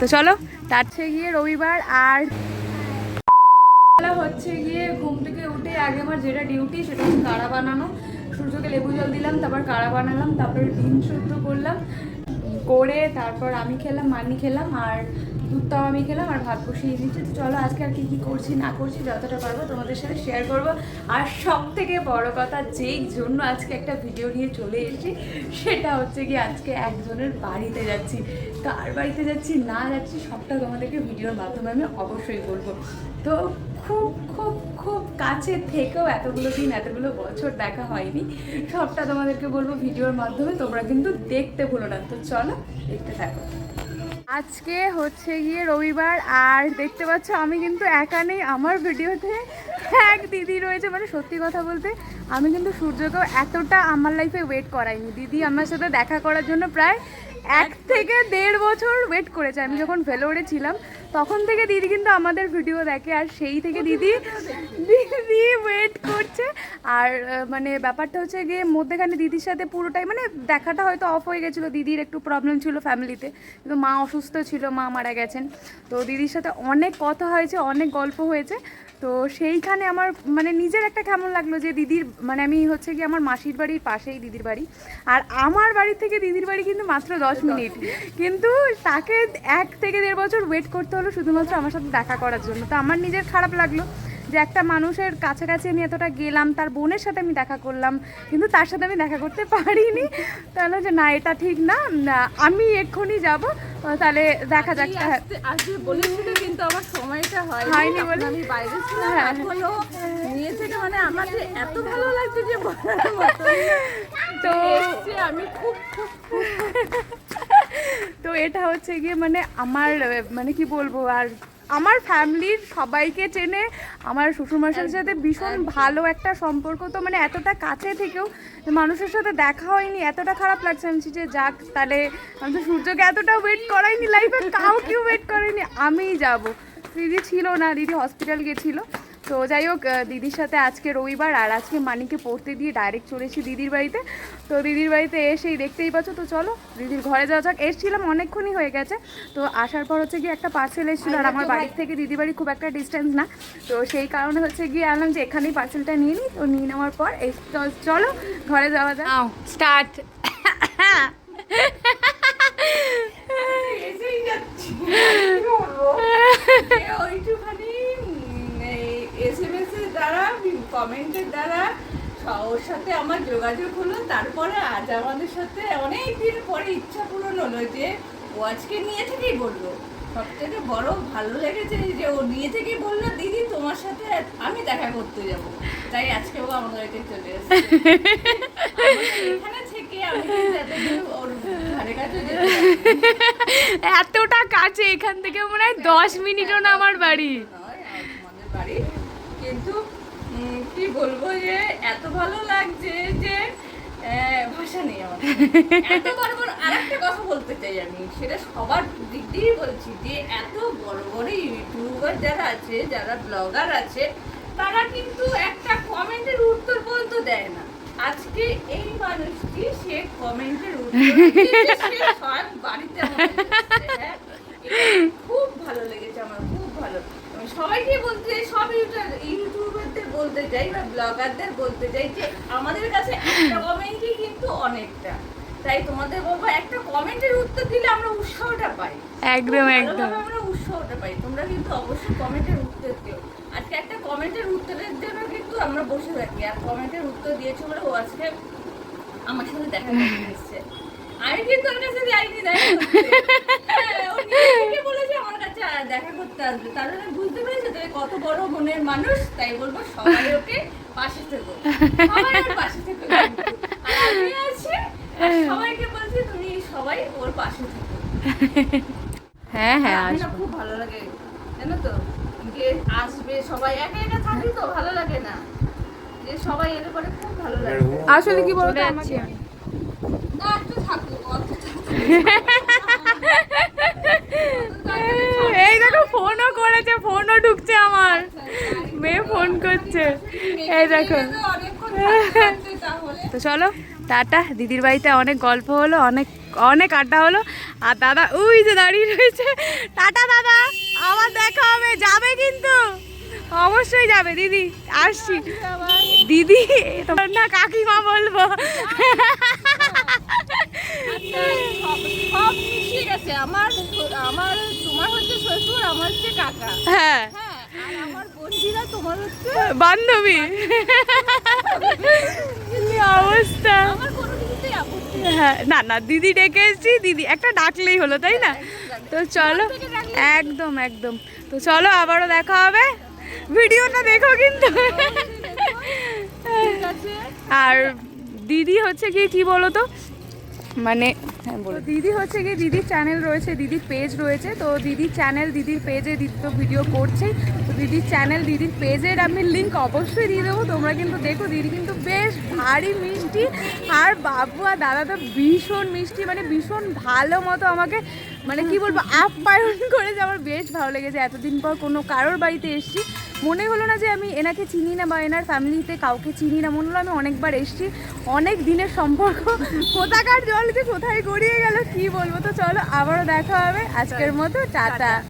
তো চলো তারছে গিয়ে রবিবার আর হচ্ছে গিয়ে ঘুম থেকে উঠে আগে আমার যেটা ডিউটি সেটা হচ্ছে কাড়া বানানো। সূর্যকে লেবু জল দিলাম, তারপর কাড়া বানালাম, তারপরে ডিম শুদ্ধ করলাম, করে তারপর আমি খেলাম মানি খেলাম, আর দুধটাও আমি খেলাম আর ভাত বসিয়ে দিচ্ছি তো চলো আজকে আর কি কী করছি, না করছি, যতটা পারব তোমাদের সাথে শেয়ার করব। আর সব থেকে বড় কথা, যেই জন্য আজকে একটা ভিডিও নিয়ে চলে এসেছি, সেটা হচ্ছে কি আজকে একজনের বাড়িতে যাচ্ছি। কার বাড়িতে যাচ্ছি, না যাচ্ছি, সবটা তোমাদেরকে ভিডিওর মাধ্যমে আমি অবশ্যই বলব। তো খুব খুব খুব কাছে থেকেও এতগুলো দিন, এতগুলো বছর দেখা হয়নি, সবটা তোমাদেরকে বলব ভিডিওর মাধ্যমে, তোমরা কিন্তু দেখতে ভুলো না। তো চলো দেখতে থাকো। আজকে হচ্ছে গিয়ে রবিবার আর দেখতে পাচ্ছ আমি কিন্তু একা নেই আমার ভিডিওতে। এক দিদি রয়েছে মানে সত্যি কথা বলতে আমি কিন্তু সূর্যকেও এতটা আমার লাইফে ওয়েট করাইনি। দিদি আমার সাথে দেখা করার জন্য প্রায় এক থেকে দেড় বছর ওয়েট করেছে। আমি যখন ভেলোরে ছিলাম তখন থেকে দিদি কিন্তু আমাদের ভিডিও দেখে, আর সেই থেকে দিদি দিদি ওয়েট করছে। আর মানে ব্যাপারটা হচ্ছে গিয়ে মধ্যেখানে দিদির সাথে পুরোটাই মানে দেখাটা হয়তো অফ হয়ে গেছিল, দিদির একটু প্রবলেম ছিল ফ্যামিলিতে কিন্তু মা অসুস্থ ছিল, মা মারা গেছেন। তো দিদির সাথে অনেক কথা হয়েছে, অনেক গল্প হয়েছে। তো সেইখানে আমার মানে নিজের একটা কেমন লাগল যে দিদির মানে আমি হচ্ছে কি আমার মাসির বাড়ির পাশেই দিদির বাড়ি। আর আমার বাড়ি থেকে দিদির বাড়ি কিন্তু মাত্র দশ মিনিট। কিন্তু তাকে এক থেকে দেড় বছর ওয়েট করতে হলো শুধুমাত্র আমার সাথে দেখা করার জন্য তো আমার নিজের খারাপ লাগল যে একটা মানুষের কাছাকাছি আমি এতটা গেলাম তার বোনের সাথে আমি দেখা করলাম কিন্তু তার সাথে আমি দেখা করতে পারিনি তাহলে যে না এটা ঠিক না আমি এক্ষুনি যাব তাহলে দেখা যাক হ্যাঁ, বলেছিল কিন্তু আমার সময়টা হয়নি হয়নি বলে? আমি বাইরে ছিলাম হ্যাঁ। এখনও নিয়ে থেকে মানে আমার যে এত ভালো লাগছে যে। তো আমি খুব খুব তো এটা হচ্ছে গিয়ে মানে আমার মানে কি বলব আর আমার ফ্যামিলির সবাইকে চেনে আমার শ্বশুরমশাইয়ের সাথে ভীষণ ভালো একটা সম্পর্ক। তো মানে এতটা কাছে থেকেও মানুষের সাথে দেখা হয়নি এতটা খারাপ লাগছে। আমি যে যাক তাহলে আমি তো সূর্যকে এতটা ওয়েট করাইনি লাইফে কাউকেও ওয়েট করাইনি আমিই যাব। দিদি ছিল না দিদি হসপিটাল গেছিল। তো যাই হোক দিদির সাথে আজকে রবিবার আর আজকে মানিকে পড়তে দিয়ে ডাইরেক্ট চলেছি দিদির বাড়িতে। তো দিদির বাড়িতে এসেই দেখতেই পাচ্ছ তো চলো দিদির ঘরে যাওয়া যাক। এসছিলাম অনেকক্ষণই হয়ে গেছে। তো আসার পর হচ্ছে গিয়ে একটা পার্সেল এসেছিল আর আমার বাড়ির থেকে দিদির বাড়ি খুব একটা ডিস্টেন্স না। তো সেই কারণে হচ্ছে গিয়ে আনলাম যে এখানেই পার্সেলটা নিয়ে নিই তো নিয়ে নেওয়ার পর চলো ঘরে যাওয়া যাক। স্টার্ট এসেই যাচ্ছি। ওইটুখানি এস এম এস এর দ্বারা কমেন্টের দ্বারা ওর সাথে আমার যোগাযোগ হলো। তারপরে আজ আমাদের সাথে অনেক দিন পরে ইচ্ছা পূরণ হলো যে ও আজকে নিয়ে থেকেই বলল। সব থেকে বড় ভালো লেগেছে যে ও নিয়ে থেকেই বলল দিদি তোমার সাথে আমি দেখা করতে যাব। তাই আজকে ও আমার বাড়িতে চলে এসেছে। এখানে থেকে আমি ওর ধারে কাছে এতটা কাছে এখান থেকে মনে হয় দশ মিনিটও না আমার বাড়ি। আমাদের বাড়ি। কিন্তু কি বলব যে, এত ভালো লাগছে যে ভাষা নেই আমার। এত বড় বড় আরেকটা কথা বলতে চাই আমি, সেটা সবার দিক দিয়েই বলছি যে, এত বড় বড় ইউটিউবার যারা আছে, যারা ব্লগার আছে, তারা কিন্তু একটা কমেন্টের উত্তর বলতে দেয় না। আজকে এই মানুষটি, সে কমেন্টের উত্তর বাড়িতে হ্যাঁ? খুব ভালো লেগেছে আমার, খুব ভালো। সবাইকে বলতে বলতে চাই বা ব্লগারদের বলতে চাই যে আমাদের কাছে একটা কমেন্টই কিন্তু অনেকটা। তাই তোমাদের বলব একটা কমেন্টের উত্তর দিলে আমরা উৎসাহটা পাই। একদম একদম। আমরা উৎসাহটা পাই। তোমরা কিন্তু অবশ্যই কমেন্টের উত্তর দিও। আজকে একটা কমেন্টের উত্তরের জন্য কিন্তু আমরা বসে থাকি। আর কমেন্টের উত্তর দিয়েছ বলে ও আজকে আমার সাথে দেখা করতে এসেছে। আমি কিন্তু ওর কাছে যাইনি দেখা। দেখা করতে আসবে। তার মানে বুঝতে পেরেছে তুমি কত বড় মনের মানুষ তাই বলব সবাই ওকে পাশে থেকো। সবাই পাশে থেকো। আর আমি আছি সবাইকে বলছি তুমি সবাই ওর পাশে থেকো। হ্যাঁ হ্যাঁ না খুব ভালো লাগে জানো তো? যে আসবে সবাই একা একা থাকি তো ভালো লাগে না। যে সবাই এলে পরে খুব ভালো লাগে। আসলে কি বলতো চলে আমাকে? না একটু থাকুক অল্প থাকুক। এই দেখো ফোনও করেছে ফোনও ঢুকছে আমার মেয়ে ফোন করছে এই দেখো। তো চলো, টাটা। দিদির বাড়িতে অনেক গল্প হলো, অনেক অনেক আড্ডা হলো। আর দাদা ওই যে দাঁড়িয়ে রয়েছে। টাটা, দাদা। আবার দেখা হবে। যাবে কিন্তু। অবশ্যই যাবে। দিদি, আসছি। দিদি, তোমার না কাকিমা বলব। আমার আমার, তোমার হচ্ছে শ্বশুর, আমার হচ্ছে কাকা। বান্ধবী। অবস্থা। হ্যাঁ না না দিদি ডেকে এসেছি দিদি একটা ডাকলেই হলো তাই না? তো চলো একদম একদম। তো চলো আবারও দেখা হবে। ভিডিওটা দেখো কিন্তু। আর দিদি হচ্ছে কি কি বলো তো মানে হ্যাঁ বলো দিদি হচ্ছে কি দিদির চ্যানেল রয়েছে দিদির পেজ রয়েছে তো দিদির চ্যানেল দিদির পেজে দিদি তো ভিডিও করছেই তো দিদির চ্যানেল দিদির পেজের আমি লিঙ্ক অবশ্যই দিয়ে দেবো তোমরা কিন্তু দেখো দিদি কিন্তু বেশ ভারী মিষ্টি আর বাবু আর দাদা তো ভীষণ মিষ্টি মানে ভীষণ ভালো মতো আমাকে মানে কি বলব আপ্যায়ন করেছে আমার বেশ ভালো লেগেছে এতদিন পর কোনো কারোর বাড়িতে এসেছি মনে হলো না যে আমি এনাকে চিনি না বা এনার ফ্যামিলিতে কাউকে চিনি না। মনে হলো আমি অনেকবার এসেছি, অনেক দিনের সম্পর্ক। কোথাকার জল যে কোথায় গড়িয়ে গেল, কি বলব? তো চলো আবারও দেখা হবে। আজকের মতো, টাটা।